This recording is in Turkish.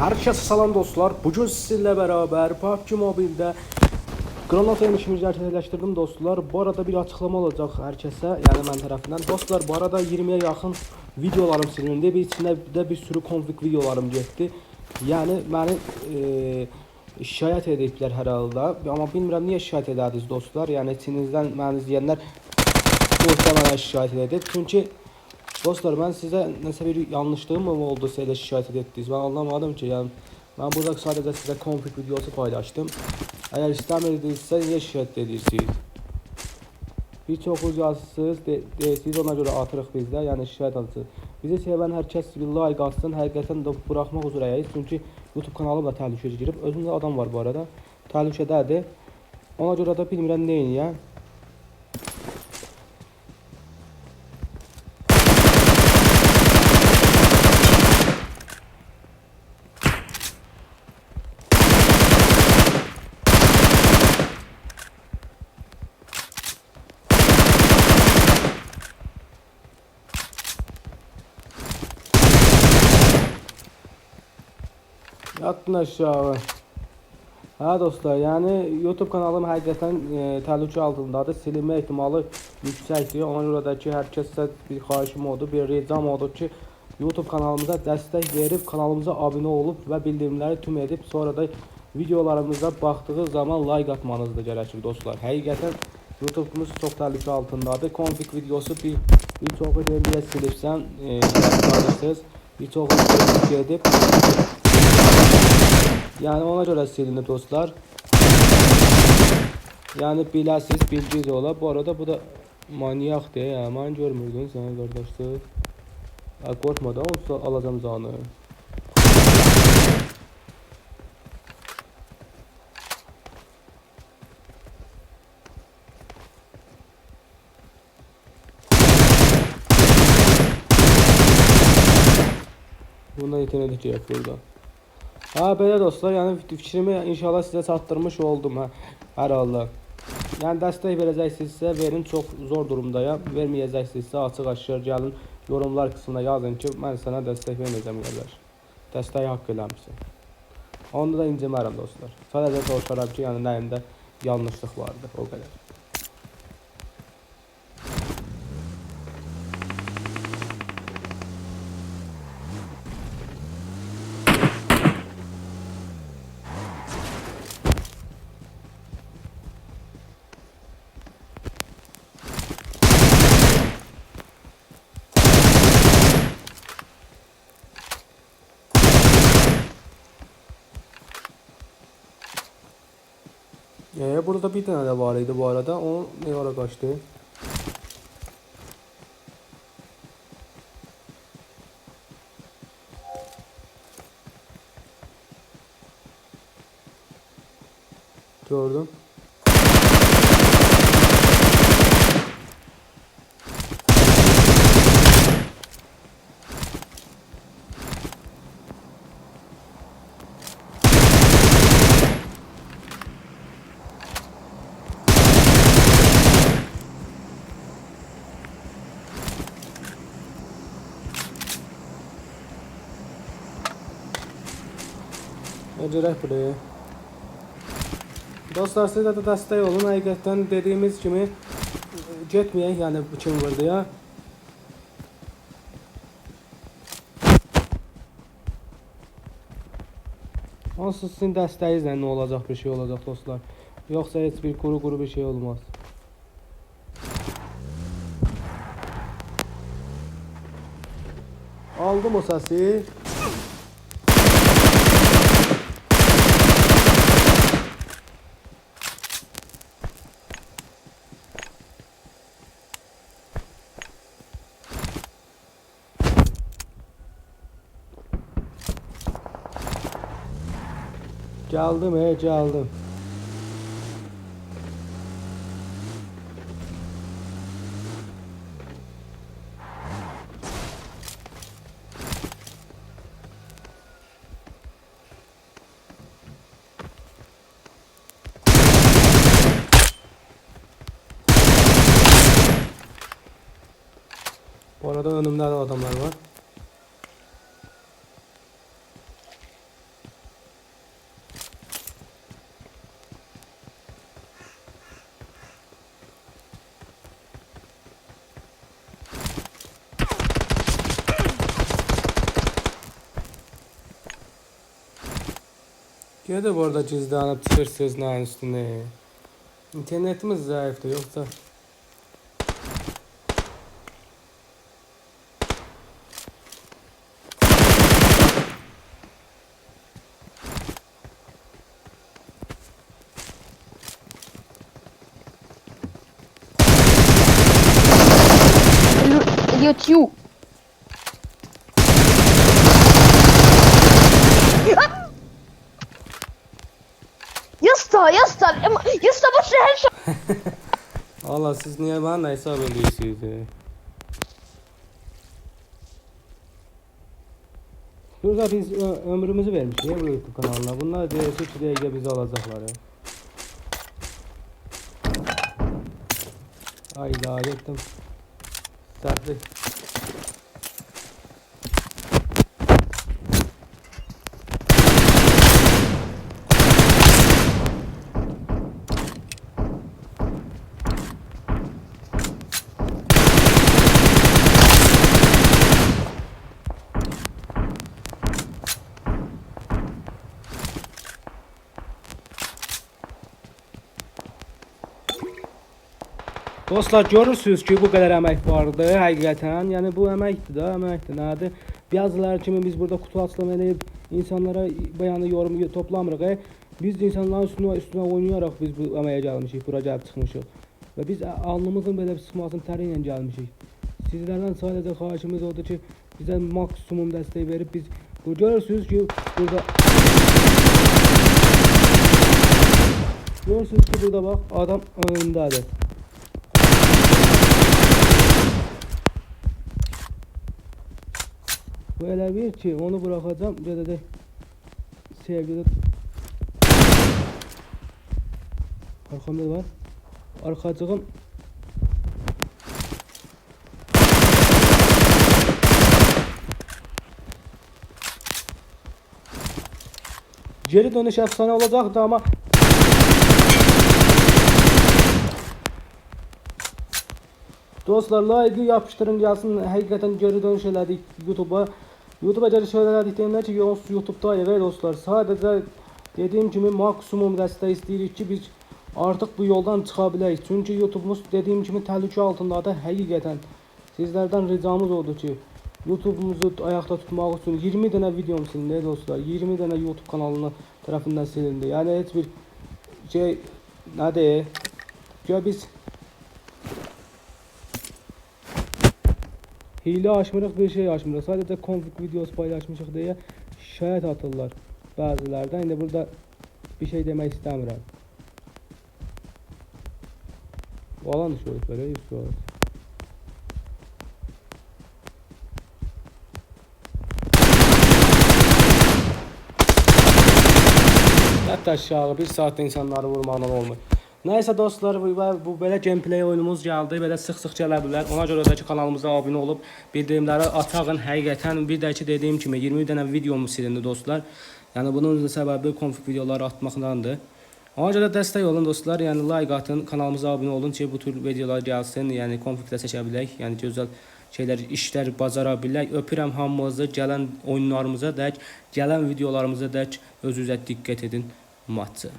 Herkese selam dostlar. Bugün sizinle beraber PUBG Mobile'de Granat yemişimizi gerçekleştirdim dostlar. Bu arada bir açıklama olacak herkese yani ben tarafından. Dostlar bu arada 20'ye yakın videolarım silindi. Bir içinde de bir sürü konflik videolarım getdi. Yani beni e, şikayet ediblər hər halda. Amma bilmirəm niyə şikayet edədiniz dostlar. Yəni içinizdən məni izləyənlər muhtemelen şikayet edib. Çünki Dostlar ben size nəsə bir yanlışlığım mı oldu elə şikayet etdiniz? Ben anlamadım ki. Yani ben burada sadece size konflik videosu paylaştım. Eğer istəmirdinizsə niyə şikayet edirsiniz? Bir çox ucazsız de deyirsiniz ona görə atırıq bizdə, yəni şikayet alırsınız. Bizi sevən hər kəs bir like atsın, həqiqətən də buraxmaq üzrəyik. Çünki YouTube kanalım da təhlükəyə girib. Özündə adam var bu arada. Təhlükədədir. Ona görə də bilmirəm nə edəyəm. Yatın aşağı. Hə dostlar, yəni YouTube kanalım həqiqətən e, təhlükə altındadır. Silinmə ehtimalı yüksəkdir. Ona görə də ki, hər kəsə bir xahişim odur, bir ricam odur ki, YouTube kanalımıza dəstək verib, kanalımıza abunə olub və bildirimləri tüm edib, sonra da videolarımıza baxdığı zaman like atmanız da gərəkir dostlar. Həqiqətən YouTube'umuz çox təhlükə altındadır. Konfig videosu bir bir çoxu deməyə silibsən, e. Bir çoxu edib yani ona göre silinir dostlar. Yani biləsiz bilginiz ola. Bu arada bu da manyak diye ya. Mən görmürdün sen kardeşler. Ha, korkma da olsa alacağım canı. Bundan yetenek burada. Ha belə dostlar, yəni fikrimi inşallah sizə çatdırmış oldum hə. Hər halda. Yəni dəstək verəcəksinizsə verin, çox zor durumdayam. Verməyəcəksinizsə açıq-aşkar gəlin yorumlar qismına yazın ki, mən sənə dəstək verməyəcəm qardaş. Dəstəyi haqq eləmirsən. Onda da incimərəm dostlar. Sadəcə soruşaram ki, yəni nəyimdə yanlışlıq vardı, o qədər. Ee, burada bir tane de varıydı bu arada. O ne ara kaçtı? Gördüm. Öncələr buraya. Dostlar sizə də dəstək olun. Həqiqətən dediyimiz kimi getməyək, yəni kim vurdu ya. Onsuz sizin dəstəyinizlə nə olacaq bir şey olacaq dostlar. Yoxsa heç bir quru-quru bir şey olmaz. Aldım o səsi. Geldim he geldim. Bu arada önümde de adamlar var. Gedib orada gizlənib çıxırsınız nəyin üstünə. İnternetimiz zəifdir, yoxsa Elliot you. Yasta, yasta, yasta boş ver şey. Allah siz niyə mənə hesab edirsiniz? Burada biz ö, ömrümüzü vermişik ya bu YouTube kanalına. Bunlar deyirsə ki, dəqiqə bizi alacaqlar. Ya. Ayda getdim. Səhvli. Dostlar görürsünüz ki, bu qədər əmək vardı həqiqətən. Yəni bu əməkdir də, əməkdir. Nədir? Bəziləri kimi biz burada kutu açılımı edib insanlara bəyanı yorum toplamırıq. E. Biz insanların üstünə üstünə oynayaraq biz bu əməyə gəlmişik, bura gəlib çıxmışıq. Və biz alnımızın belə sıxmasını təri ilə gəlmişik. Sizlərdən sadəcə xahişimiz odur ki, bizə maksimum dəstək verib biz bu görürsünüz ki, burada Görürsünüz ki, burada bax adam önündədir. Bu elə bir ki, onu buraxacam, gedəcək sevgili Arxamda var. Arxacığım Geri dönüş efsane olacaktı ama Dostlar like yapıştırın gelsin. Hakikaten geri dönüş elədik YouTube'a. YouTube'a söylədik deyimlər ki, yox YouTube'dayıq ey dostlar. Sadəcə dediyim kimi maksimum dəstək istəyirik ki, biz artıq bu yoldan çıxa bilək. Çünki YouTube'umuz dediyim kimi təhlükə altındadır həqiqətən. Sizlərdən ricamız odur ki, YouTube'umuzu ayaqda tutmaq üçün 20 dənə videom silindi dostlar. 20 dənə YouTube kanalına tərəfindən silindi. Yəni heç bir şey nədir? Gör biz Hile açmırıq bir şey açmırıq. Sadəcə config videosu paylaşmışıq deyə şikayət atırlar bəzilərdən. İndi burada bir şey demək istəmirəm. Alan düşüyoruz böyle düşüyoruz. Hətta aşağı bir saatdə insanları vurmaqla olmur. Nəysə dostlar, bu, bu belə gameplay oyunumuz gəldi. Belə sıx-sıx gələ bilər. Ona görə də ki kanalımıza abunə olub bildirimləri atağın. Həqiqətən bir də ki dediyim kimi 20 dənə videomuz silindi dostlar. Yəni bunun səbəbi konfig videoları atmaqdandır. Ona görə dəstək olun dostlar. Yəni like atın, kanalımıza abunə olun ki bu tür videolar gəlsin. Yəni konfigdə çəkə bilək. Yəni gözəl şeylər, işlər bacara bilək. Öpürəm hamınızı. Gələn oyunlarımıza dək, gələn videolarımıza dək özünüzə diqqət edin. Matçı.